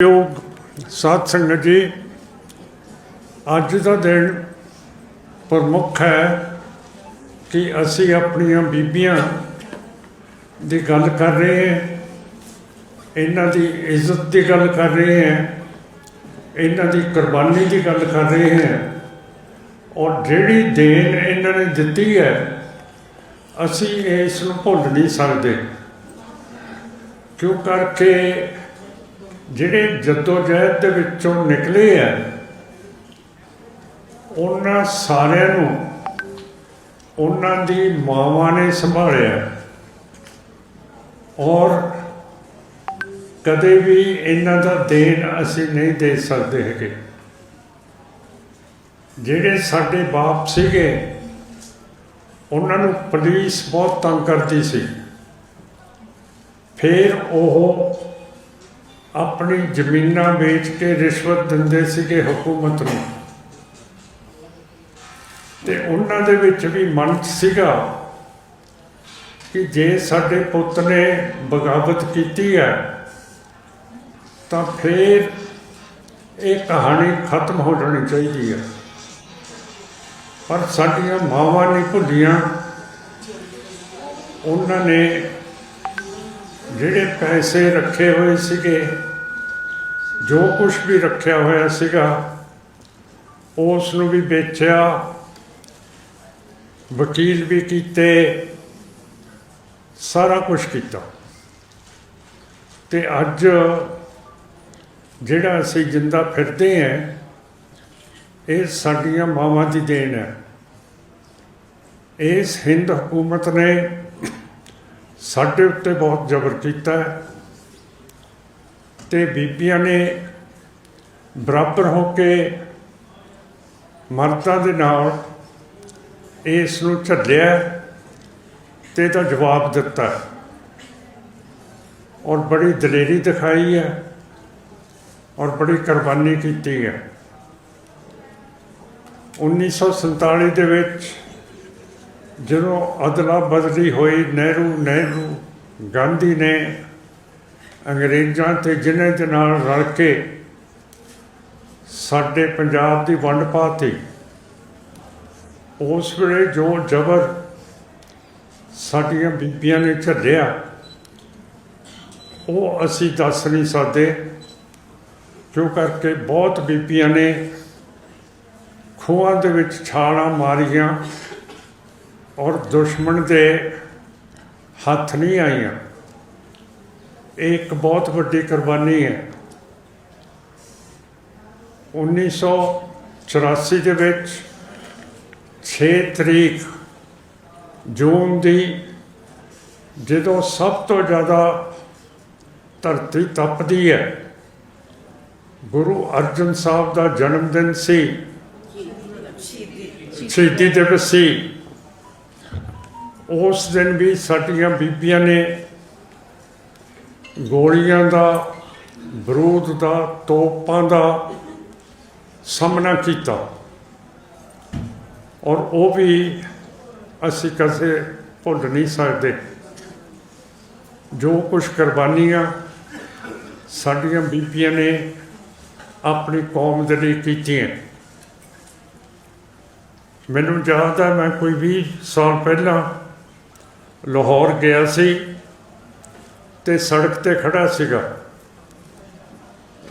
ਯੋਗ ਸਾਧ ਸੰਗਤ ਜੀ, ਅੱਜ ਦਾ ਦਿਨ ਪ੍ਰਮੁੱਖ ਹੈ ਕਿ ਅਸੀਂ ਆਪਣੀਆਂ ਬੀਬੀਆਂ ਦੀ ਗੱਲ ਕਰ ਰਹੇ ਹਾਂ, ਇਹਨਾਂ ਦੀ ਇੱਜ਼ਤ ਦੀ ਗੱਲ ਕਰ ਰਹੇ ਹਾਂ, ਇਹਨਾਂ ਦੀ ਕੁਰਬਾਨੀ ਦੀ ਗੱਲ ਕਰ ਰਹੇ ਹਾਂ ਔਰ ਜਿਹੜੀ ਦੇਣ ਇਹਨਾਂ ਨੇ ਦਿੱਤੀ ਹੈ, ਅਸੀਂ ਇਸ ਨੂੰ ਭੁੱਲ ਨਹੀਂ ਸਕਦੇ। ਕਿਉਂ ਕਰਕੇ ਜਿਹੜੇ ਜਦੋਜਹਿਦ ਦੇ ਵਿੱਚੋਂ ਨਿਕਲੇ ਆ, ਉਹਨਾਂ ਸਾਰਿਆਂ ਨੂੰ, ਉਹਨਾਂ ਦੀ ਮਾਵਾਂ ਨੇ ਸੰਭਾਲਿਆ। ਔਰ ਕਦੇ ਵੀ ਇਹਨਾਂ ਦਾ ਦੇਣ ਅਸੀਂ ਨਹੀਂ ਦੇ ਸਕਦੇ ਹੈਗੇ। ਜਿਹੜੇ ਸਾਡੇ ਬਾਪ ਸੀਗੇ, ਉਹਨਾਂ ਨੂੰ ਪੁਲਿਸ ਬਹੁਤ ਤੰਗ ਕਰਦੀ ਸੀ। ਫਿਰ ਉਹ ਆਪਣੀ ਜ਼ਮੀਨਾਂ ਵੇਚ ਕੇ ਰਿਸ਼ਵਤ ਦਿੰਦੇ ਸੀਗੇ ਹਕੂਮਤ ਨੂੰ। ਤੇ ਉਹਨਾਂ ਦੇ ਵਿੱਚ ਵੀ ਮਨ ਸੀਗਾ ਕਿ ਜੇ ਸਾਡੇ ਪੁੱਤ ਨੇ ਬਗਾਵਤ ਕੀਤੀ ਹੈ, ਤਾਂ ਫਿਰ ਇਹ ਕਹਾਣੀ ਖਤਮ ਹੋ ਜਾਣੀ ਚਾਹੀਦੀ ਹੈ। ਪਰ ਸਾਡੀਆਂ ਮਾਵਾਂ ਨਹੀਂ ਭੁੱਲੀਆਂ। ਉਹਨਾਂ ਨੇ ਜਿਹੜੇ ਪੈਸੇ ਰੱਖੇ ਹੋਏ ਸੀਗੇ, ਜੋ ਕੁਝ ਵੀ ਰੱਖਿਆ ਹੋਇਆ ਸੀਗਾ, ਉਸ ਨੂੰ ਵੀ ਵੇਚਿਆ, ਵਕੀਲ ਵੀ ਕੀਤੇ, ਸਾਰਾ ਕੁਝ ਕੀਤਾ। ਤੇ ਅੱਜ ਜਿਹੜਾ ਅਸੀਂ ਜਿੰਦਾ ਫਿਰਦੇ ਹਾਂ, ਇਹ ਸਾਡੀਆਂ ਮਾਵਾਂ ਦੀ ਦੇਣ ਹੈ। ਇਸ ਹਿੰਦ ਹਕੂਮਤ ਨੇ ਸਾਡੇ ਉੱਤੇ ਬਹੁਤ ਜ਼ਬਰ ਕੀਤਾ ਹੈ ਤੇ ਬੀਬੀਆਂ ਨੇ ਬਰਾਬਰ ਹੋ ਕੇ ਮਰਦਾਂ ਦੇ ਨਾਲ ਇਸ ਨੂੰ ਝੱਲਿਆ ਤੇ ਇਹਦਾ ਜਵਾਬ ਦਿੱਤਾ। ਔਰ ਬੜੀ ਦਲੇਰੀ ਦਿਖਾਈ ਹੈ ਔਰ ਬੜੀ ਕੁਰਬਾਨੀ ਕੀਤੀ ਹੈ। 1947 ਦੇ ਵਿੱਚ ਜਦੋਂ ਅਦਲਾ ਬਦਲੀ ਹੋਈ, ਨਹਿਰੂ ਨਹਿਰੂ, ਗਾਂਧੀ ਨੇ ਅੰਗਰੇਜ਼ਾਂ ਤੇ ਜਿਨ੍ਹਾਂ ਦੇ ਨਾਲ ਰਲ ਕੇ ਸਾਡੇ ਪੰਜਾਬ ਦੀ ਵੰਡ ਪਾਤੀ, ਉਸ ਵੇਲੇ ਜੋ ਜ਼ਬਰ ਸਾਡੀਆਂ ਬੀਬੀਆਂ ਨੇ ਝੱਲਿਆ, ਉਹ ਅਸੀਂ ਦੱਸ ਨਹੀਂ ਸਕਦੇ, ਕਿਉਂ ਕਰਕੇ ਬਹੁਤ ਬੀਬੀਆਂ ਨੇ ਖੂਹਾਂ ਦੇ ਵਿੱਚ ਛਾਲਾਂ ਮਾਰੀਆਂ। ਔਰ ਦੁਸ਼ਮਣ ਦੇ ਹੱਥ ਨਹੀਂ ਆਈਆਂ। ਇਹ ਇੱਕ ਬਹੁਤ ਵੱਡੀ ਕੁਰਬਾਨੀ ਹੈ। 1984 ਦੇ ਵਿੱਚ 6 ਤਰੀਕ ਜੂਨ ਦੀ ਜਦੋਂ ਸਭ ਤੋਂ ਜ਼ਿਆਦਾ ਧਰਤੀ ਤਪਦੀ ਹੈ, ਗੁਰੂ ਅਰਜਨ ਸਾਹਿਬ ਦਾ ਜਨਮ ਦਿਨ ਸੀ। ਸ਼ਹੀਦੀ ਦਿਵਸ ਸੀ। ਉਸ ਦਿਨ ਵੀ ਸਾਡੀਆਂ ਬੀਬੀਆਂ ਨੇ ਗੋਲੀਆਂ ਦਾ, ਬਰੂਦ ਦਾ, ਤੋਪਾਂ ਦਾ ਸਾਹਮਣਾ ਕੀਤਾ। ਔਰ ਉਹ ਵੀ ਅਸੀਂ ਕਦੇ ਭੁੱਲ ਨਹੀਂ ਸਕਦੇ। ਜੋ ਕੁਝ ਕੁਰਬਾਨੀਆਂ ਸਾਡੀਆਂ ਬੀਬੀਆਂ ਨੇ ਆਪਣੀ ਕੌਮ ਦੇ ਲਈ ਕੀਤੀਆਂ। ਮੈਨੂੰ ਯਾਦ ਹੈ ਮੈਂ ਕੋਈ 20 ਸਾਲ ਪਹਿਲਾਂ ਲਾਹੌਰ ਗਿਆ ਸੀ ਤੇ ਸੜਕ ਤੇ ਖੜਾ ਸੀਗਾ।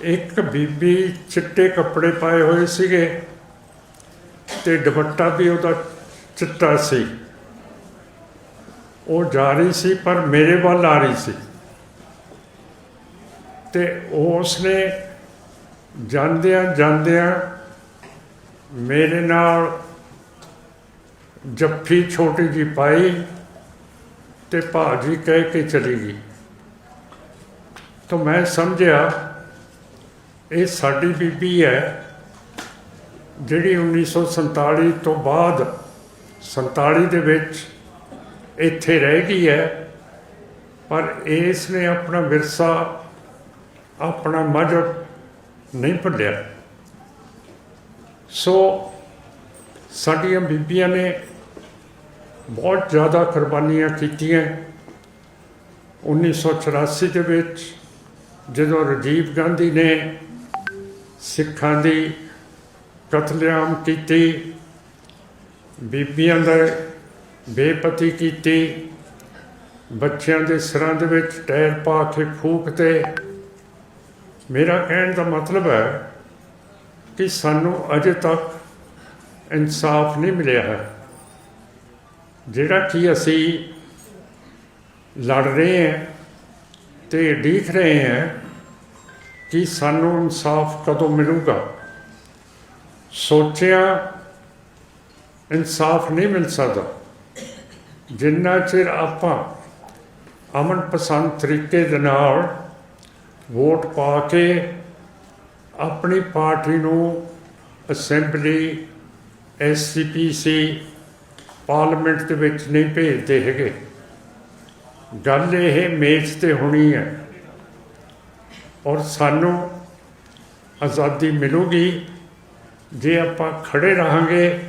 ਇੱਕ ਬੀਬੀ ਚਿੱਟੇ ਕੱਪੜੇ ਪਾਏ ਹੋਏ ਸੀਗੇ ਤੇ ਦੁਪੱਟਾ ਵੀ ਉਹਦਾ ਚਿੱਟਾ ਸੀ। ਉਹ ਜਾ ਰਹੀ ਸੀ ਪਰ ਮੇਰੇ ਵੱਲ ਆ ਰਹੀ ਸੀ। ਤੇ ਉਸ ਨੇ ਜਾਂਦਿਆਂ ਜਾਂਦਿਆਂ ਮੇਰੇ ਨਾਲ ਜੱਫੀ ਛੋਟੀ ਜੀ ਪਾਈ ਤੇ ਭਾਜੀ ਕਹਿ ਕੇ ਚਲੀ ਗਈ। ਤਾਂ ਮੈਂ ਸਮਝਿਆ, ਇਹ ਸਾਡੀ ਬੀਬੀ ਹੈ, ਜਿਹੜੀ 1947 ਤੋਂ ਬਾਅਦ 47 ਦੇ ਵਿੱਚ ਇੱਥੇ ਰਹਿ ਗਈ ਹੈ, ਪਰ ਇਸ ਨੇ ਆਪਣਾ ਵਿਰਸਾ, ਆਪਣਾ ਮਜ਼ਬ ਨਹੀਂ ਭੁੱਲਿਆ। ਸੋ ਸਾਡੀਆਂ ਬੀਬੀਆਂ ਨੇ ਬਹੁਤ ਜ਼ਿਆਦਾ ਕੁਰਬਾਨੀਆਂ ਕੀਤੀਆਂ। 1984 ਦੇ ਵਿੱਚ ਜਦੋਂ ਰਾਜੀਵ ਗਾਂਧੀ ਨੇ ਸਿੱਖਾਂ ਦੀ ਕਤਲੇਆਮ ਕੀਤੀ, ਬੀਬੀਆਂ ਦਾ ਬੇਪਤੀ ਕੀਤੀ, ਬੱਚਿਆਂ ਦੇ ਸਿਰਾਂ ਦੇ ਵਿੱਚ ਟਾਇਰ ਪਾ ਕੇ ਫੂਕਤੇ ਮੇਰਾ ਕਹਿਣ ਦਾ ਮਤਲਬ ਹੈ ਕਿ ਸਾਨੂੰ ਅਜੇ ਤੱਕ ਇਨਸਾਫ ਨਹੀਂ ਮਿਲਿਆ ਹੈ। ਜਿਹੜਾ ਕਿ ਅਸੀਂ ਲੜ ਰਹੇ ਹਾਂ ਤੇ ਦੇਖ ਰਹੇ ਹਾਂ ਕਿ ਸਾਨੂੰ ਇਨਸਾਫ ਕਦੋਂ ਮਿਲੂਗਾ। ਸੋਚਿਆ ਇਨਸਾਫ ਨਹੀਂ ਮਿਲ ਸਕਦਾ। ਜਿੰਨਾ ਚਿਰ ਆਪਾਂ ਅਮਨ ਪਸੰਦ ਤਰੀਕੇ ਦੇ ਨਾਲ ਵੋਟ ਪਾ ਕੇ ਆਪਣੀ ਪਾਰਟੀ ਨੂੰ ਅਸੈਂਬਲੀ ਐਸਸੀਪੀਸੀ ਪਾਰਲੀਮੈਂਟ ਦੇ ਵਿੱਚ ਨਹੀਂ ਭੇਜਦੇ ਹੈਗੇ। ਗੱਲ ਇਹ ਮੇਜ਼ ਤੇ ਹੋਣੀ ਹੈ। ਔਰ ਸਾਨੂੰ ਆਜ਼ਾਦੀ ਮਿਲੂਗੀ। ਜੇ ਆਪਾਂ ਖੜੇ ਰਹਾਂਗੇ,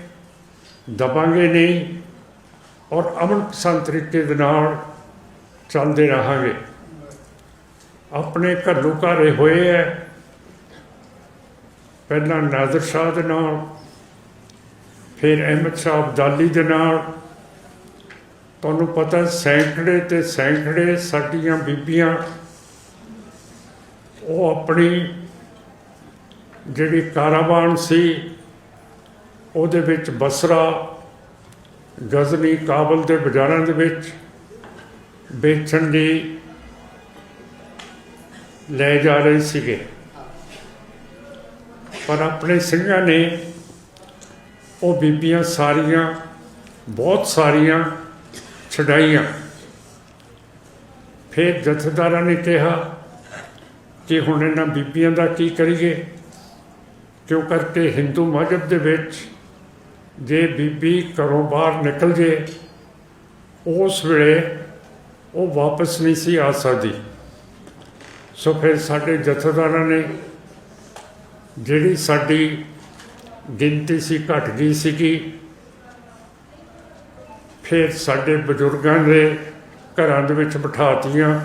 ਦਬਾਂਗੇ ਨਹੀਂ, ਔਰ ਅਮਨ ਪਸੰਦ ਤਰੀਕੇ ਦੇ ਨਾਲ ਚੱਲਦੇ ਰਹਾਂਗੇ। ਆਪਣੇ ਘਰੋਂ ਘਰੇ ਹੋਏ ਹੈ। ਪਹਿਲਾਂ ਨਾਦਰ ਸ਼ਾਹ ਦੇ ਨਾਲ ਫਿਰ ਅਹਿਮਦ ਸ਼ਾਹ ਅਬਦਾਲੀ ਦੇ ਨਾਲ ਤੁਹਾਨੂੰ ਪਤਾ ਸੈਂਕੜੇ ਤੇ ਸੈਂਕੜੇ ਸਾਡੀਆਂ ਬੀਬੀਆਂ ਉਹ ਆਪਣੀ ਜਿਹੜੀ ਕਾਰਾਵਾਨ ਸੀ, ਉਹਦੇ ਵਿੱਚ ਬਸਰਾ, ਗਜ਼ਨੀ ਕਾਬਲ ਦੇ ਬਾਜ਼ਾਰਾਂ ਦੇ ਵਿੱਚ ਵੇਚਣ ਲਈ ਲੈ ਜਾ ਰਹੇ ਸੀਗੇ। ਪਰ ਆਪਣੇ ਸਿੰਘਾਂ ਨੇ ਉਹ ਬੀਬੀਆਂ ਸਾਰੀਆਂ, ਬਹੁਤ ਸਾਰੀਆਂ ਛਡਾਈਆਂ। ਫਿਰ ਜਥੇਦਾਰਾਂ ਨੇ ਕਿਹਾ ਕਿ ਹੁਣ ਇਹਨਾਂ ਬੀਬੀਆਂ ਦਾ ਕੀ ਕਰੀਏ? ਕਿਉਂ ਕਰਕੇ ਹਿੰਦੂ ਮਜ਼ਹਬ ਦੇ ਵਿੱਚ ਜੇ ਬੀਬੀ ਘਰੋਂ ਬਾਹਰ ਨਿਕਲ ਜੇ, ਉਸ ਵੇਲੇ ਉਹ ਵਾਪਸ ਨਹੀਂ ਸੀ ਆ ਸਕਦੀ। ਸੋ ਫਿਰ ਸਾਡੇ ਜਥੇਦਾਰਾਂ ਨੇ ਜਿਹੜੀ ਸਾਡੀ ਗਿਣਤੀ ਸੀ, ਘਟ ਗਈ ਸੀਗੀ। ਫਿਰ ਸਾਡੇ ਬਜ਼ੁਰਗਾਂ ਦੇ ਘਰਾਂ ਦੇ ਵਿੱਚ ਬਿਠਾਤੀਆਂ।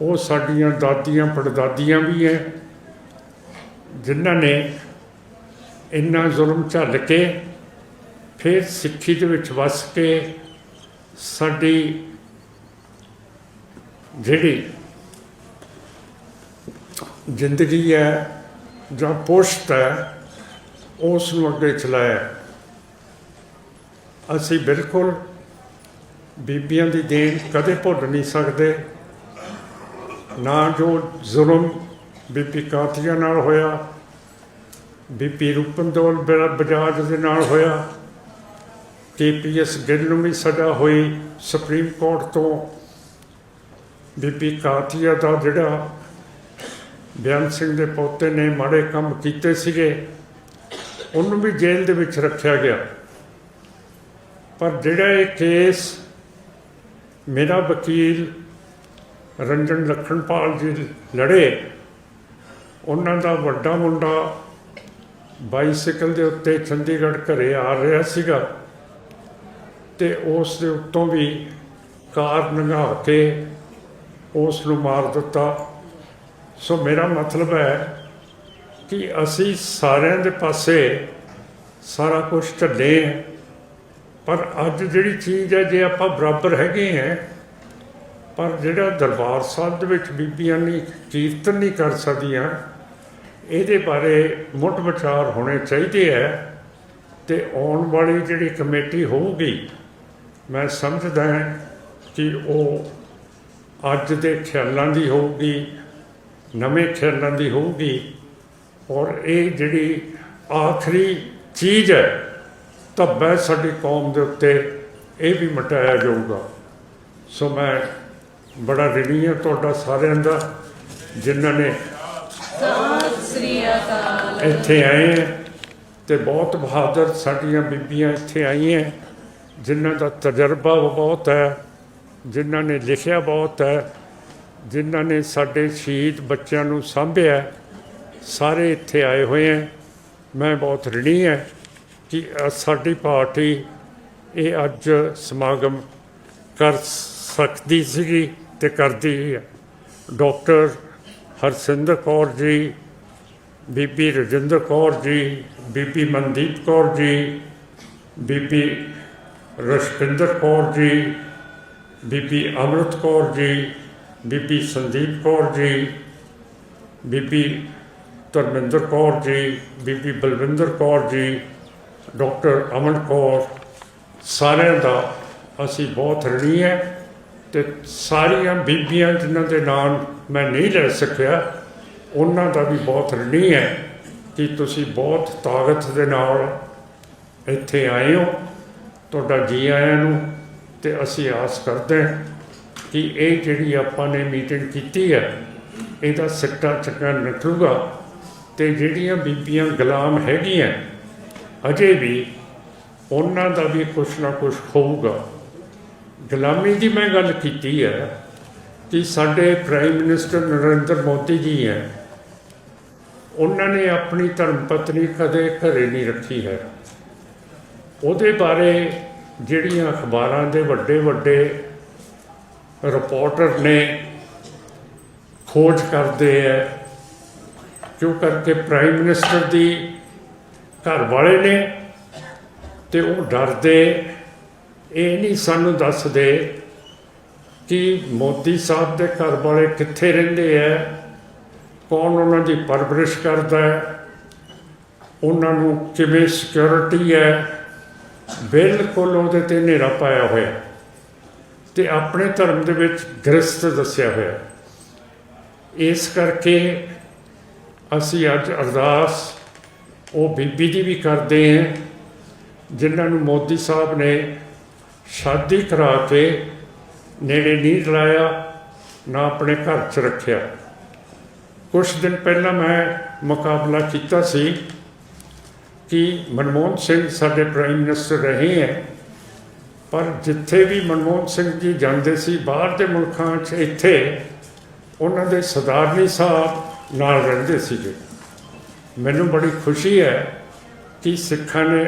ਉਹ ਸਾਡੀਆਂ ਦਾਦੀਆਂ, ਪੜਦਾਦੀਆਂ ਵੀ ਹੈ ਜਿਨ੍ਹਾਂ ਨੇ ਇੰਨਾ ਜ਼ੁਲਮ ਝੱਲ ਕੇ ਫਿਰ ਸਿੱਖੀ ਦੇ ਵਿੱਚ ਵਸ ਕੇ ਸਾਡੀ ਜਿਹੜੀ ਜ਼ਿੰਦਗੀ ਹੈ ਜਾਂ ਪੋਸ਼ਟ ਹੈ ਉਸ ਨੂੰ ਅੱਗੇ ਚਲਾਇਆ। ਅਸੀਂ ਬਿਲਕੁਲ ਬੀਬੀਆਂ ਦੀ ਦੇਣ ਕਦੇ ਭੁੱਲ ਨਹੀਂ ਸਕਦੇ। ਨਾ ਜੋ ਜ਼ੁਲਮ ਬੀਬੀ ਕਾਤੀਆ ਨਾਲ ਹੋਇਆ, ਬੀਬੀ ਰੂਪਨਦੌਲ ਬੇਰਾ ਬਜਾਜ ਦੇ ਨਾਲ ਹੋਇਆ ਕੇਪੀਐਸ ਗਿੱਲ ਨੂੰ ਵੀ ਸਜ਼ਾ ਹੋਈ ਸੁਪਰੀਮ ਕੋਰਟ ਤੋਂ। ਬੀਬੀ ਕਾਤੀਆ ਦਾ ਜਿਹੜਾ ਬਿਆਨ ਸਿੰਘ ਦੇ ਪੋਤੇ ਨੇ ਮਾੜੇ ਕੰਮ ਕੀਤੇ ਸੀਗੇ ਉਹਨੂੰ ਵੀ ਜੇਲ੍ਹ ਦੇ ਵਿੱਚ ਰੱਖਿਆ ਗਿਆ। ਪਰ ਜਿਹੜਾ ਇਹ ਕੇਸ ਮੇਰਾ ਵਕੀਲ ਰੰਜਨ ਲਖਣਪਾਲ ਜੀ ਲੜੇ, ਉਹਨਾਂ ਦਾ ਵੱਡਾ ਮੁੰਡਾ ਬਾਈਸਾਈਕਲ ਦੇ ਉੱਤੇ ਚੰਡੀਗੜ੍ਹ ਘਰੇ ਆ ਰਿਹਾ ਸੀਗਾ ਤੇ ਉਸ ਦੇ ਉੱਤੋਂ ਵੀ ਕਾਰ ਲੰਘਾ ਕੇ ਉਸ ਨੂੰ ਮਾਰ ਦਿੱਤਾ। ਸੋ ਮੇਰਾ ਮਤਲਬ ਹੈ ਕਿ ਅਸੀਂ ਸਾਰਿਆਂ ਦੇ ਪਾਸੇ ਸਾਰਾ ਕੁਝ ਢੱਲੇ ਹਾਂ। ਪਰ ਅੱਜ ਜਿਹੜੀ ਚੀਜ਼ ਹੈ, ਜੇ ਆਪਾਂ ਬਰਾਬਰ ਹੈਗੇ ਹੈ, ਪਰ ਜਿਹੜਾ ਦਰਬਾਰ ਸਾਹਿਬ ਦੇ ਵਿੱਚ ਬੀਬੀਆਂ ਨਹੀਂ ਕੀਰਤਨ ਨਹੀਂ ਕਰ ਸਕਦੀਆਂ, ਇਹਦੇ ਬਾਰੇ ਮੁੱਢ ਵਿਚਾਰ ਹੋਣੇ ਚਾਹੀਦੇ ਹੈ ਤੇ ਆਉਣ ਵਾਲੀ ਜਿਹੜੀ ਕਮੇਟੀ ਹੋਊਗੀ, ਮੈਂ ਸਮਝਦਾ ਹਾਂ ਕਿ ਉਹ ਅੱਜ ਦੇ ਖਿਆਲਾਂ ਦੀ ਹੋਊਗੀ, ਨਵੇਂ ਖਿਆਲਾਂ ਦੀ ਹੋਊਗੀ। ਔਰ ਇਹ ਜਿਹੜੀ ਆਖਰੀ ਚੀਜ਼ ਹੈ ਧੱਬਾ ਸਾਡੀ ਕੌਮ ਦੇ ਉੱਤੇ ਇਹ ਵੀ ਮਟਾਇਆ ਜਾਊਗਾ। ਸੋ ਮੈਂ ਬੜਾ ਰਿਣੀ ਹਾਂ ਤੁਹਾਡਾ ਸਾਰਿਆਂ ਦਾ ਜਿਨ੍ਹਾਂ ਨੇ ਸਤਿ ਸ੍ਰੀ ਅਕਾਲ। ਇੱਥੇ ਆਏ ਤੇ ਬਹੁਤ ਬਹਾਦਰ ਸਾਡੀਆਂ ਬੀਬੀਆਂ ਇੱਥੇ ਆਈਆਂ ਜਿਨ੍ਹਾਂ ਦਾ ਤਜਰਬਾ ਬਹੁਤ ਹੈ ਜਿਨ੍ਹਾਂ ਨੇ ਲਿਖਿਆ ਬਹੁਤ ਹੈ ਜਿਨ੍ਹਾਂ ਨੇ ਸਾਡੇ ਸ਼ਹੀਦ ਬੱਚਿਆਂ ਨੂੰ ਸਾਂਭਿਆ ਸਾਰੇ ਇੱਥੇ ਆਏ ਹੋਏ ਹੈ। ਮੈਂ ਬਹੁਤ ਰਿਣੀ ਹੈ ਕਿ ਸਾਡੀ ਪਾਰਟੀ ਇਹ ਅੱਜ ਸਮਾਗਮ ਕਰ ਸਕਦੀ ਸੀਗੀ ਤੇ ਕਰਦੀ ਹੈ। ਡਾਕਟਰ ਹਰਸਿੰਦਰ ਕੌਰ ਜੀ, ਬੀਬੀ ਰਜਿੰਦਰ ਕੌਰ ਜੀ, ਬੀਬੀ ਮਨਦੀਪ ਕੌਰ ਜੀ, ਬੀਬੀ ਰਸ਼ਪਿੰਦਰ ਕੌਰ ਜੀ, ਬੀਬੀ ਅਮਰਤ ਕੌਰ ਜੀ, ਬੀਬੀ ਸੰਦੀਪ ਕੌਰ ਜੀ, ਬੀਬੀ ਧਰਮਿੰਦਰ ਕੌਰ ਜੀ, ਬੀਬੀ ਬਲਵਿੰਦਰ ਕੌਰ ਜੀ, ਡਾਕਟਰ ਅਮਨ ਕੌਰ, ਸਾਰਿਆਂ ਦਾ ਅਸੀਂ ਬਹੁਤ ਰਣੀ ਹੈ ਤੇ ਸਾਰੀਆਂ ਬੀਬੀਆਂ ਜਿਨ੍ਹਾਂ ਦੇ ਨਾਮ ਮੈਂ ਨਹੀਂ ਲੈ ਸਕਿਆ, ਉਹਨਾਂ ਦਾ ਵੀ ਬਹੁਤ ਰਣੀ ਹੈ ਕਿ ਤੁਸੀਂ ਬਹੁਤ ਤਾਕਤ ਦੇ ਨਾਲ ਇੱਥੇ ਆਏ ਹੋ, ਤੁਹਾਡਾ ਜੀ ਆਇਆਂ ਨੂੰ ਤੇ ਅਸੀਂ ਆਸ ਕਰਦੇ ਹਾਂ ਕਿ ਇਹ ਜਿਹੜੀ ਆਪਾਂ ਨੇ ਮੀਟਿੰਗ ਕੀਤੀ ਹੈ, ਇਹਦਾ ਸਿੱਟਾ ਚੰਗਾ ਨਿਕਲੂਗਾ। ਤੇ ਜਿਹੜੀਆਂ ਬੀਬੀਆਂ ਗੁਲਾਮ ਹੈਗੀਆਂ, ਅਜੇ ਵੀ ਉਹਨਾਂ ਦਾ ਵੀ ਕੁਛ ਨਾ ਕੁਛ ਹੋਊਗਾ। ਗੁਲਾਮੀ ਦੀ ਮੈਂ ਗੱਲ ਕੀਤੀ ਹੈ ਕਿ ਸਾਡੇ ਪ੍ਰਾਈਮ ਮਿਨਿਸਟਰ ਨਰਿੰਦਰ ਮੋਦੀ ਜੀ ਹੈ। ਉਹਨਾਂ ਨੇ ਆਪਣੀ ਧਰਮ ਪਤਨੀ ਕਦੇ ਘਰੇ ਨਹੀਂ ਰੱਖੀ ਹੈ। ਉਹਦੇ ਬਾਰੇ ਜਿਹੜੀਆਂ ਅਖਬਾਰਾਂ ਦੇ ਵੱਡੇ ਵੱਡੇ ਰਿਪੋਰਟਰ ਨੇ, ਖੋਜ ਕਰਦੇ ਹੈ। ਕਿਉਂ ਕਰਕੇ ਪ੍ਰਾਈਮ ਮਿਨਿਸਟਰ ਦੀ ਘਰ ਵਾਲੇ ਨੇ ਤੇ ਉਹ ਡਰਦੇ। ਇਹ ਨਹੀਂ ਸਾਨੂੰ ਦੱਸਦੇ ਕਿ ਮੋਦੀ ਸਾਹਿਬ ਦੇ ਘਰ ਵਾਲੇ ਕਿੱਥੇ ਰਹਿੰਦੇ ਹੈ ਕੌਣ ਉਹਨਾਂ ਦੀ ਪਰਵਰਿਸ਼ ਕਰਦਾ ਹੈ, ਉਹਨਾਂ ਨੂੰ ਕਿਵੇਂ ਸਿਕਿਉਰਿਟੀ ਹੈ। ਬਿਲਕੁਲ ਉਹਦੇ ਤੇ ਹਨੇਰਾ ਪਾਇਆ ਹੋਇਆ ਤੇ ਆਪਣੇ ਧਰਮ ਦੇ ਵਿੱਚ ਗ੍ਰਸਤ ਦੱਸਿਆ ਹੋਇਆ ਇਸ ਕਰਕੇ ਅਸੀਂ ਅੱਜ ਅਰਦਾਸ ਉਹ ਬੀਬੀ ਦੀ ਵੀ ਕਰਦੇ ਹਾਂ, ਜਿਨ੍ਹਾਂ ਨੂੰ ਮੋਦੀ ਸਾਹਿਬ ਨੇ ਸ਼ਾਦੀ ਕਰਾ ਕੇ ਨੇੜੇ ਨਹੀਂ ਲਾਇਆ, ਨਾ ਆਪਣੇ ਘਰ 'ਚ ਰੱਖਿਆ। ਕੁਝ ਦਿਨ ਪਹਿਲਾਂ ਮੈਂ ਮੁਕਾਬਲਾ ਕੀਤਾ ਸੀ ਕਿ ਮਨਮੋਹਨ ਸਿੰਘ ਸਾਡੇ ਪ੍ਰਾਈਮ ਮਿਨਿਸਟਰ ਰਹੇ ਹੈ, ਪਰ ਜਿੱਥੇ ਵੀ ਮਨਮੋਹਨ ਸਿੰਘ ਜੀ ਜਾਂਦੇ ਸੀ, ਬਾਹਰ ਦੇ ਮੁਲਕਾਂ 'ਚ ਇੱਥੇ, ਉਹਨਾਂ ਦੇ ਸਰਦਾਰਨੀ ਸਾਹਿਬ ਨਾਲ ਰਹਿੰਦੇ ਸੀਗੇ। ਮੈਨੂੰ ਬੜੀ ਖੁਸ਼ੀ ਹੈ ਕਿ ਸਿੱਖਾਂ ਨੇ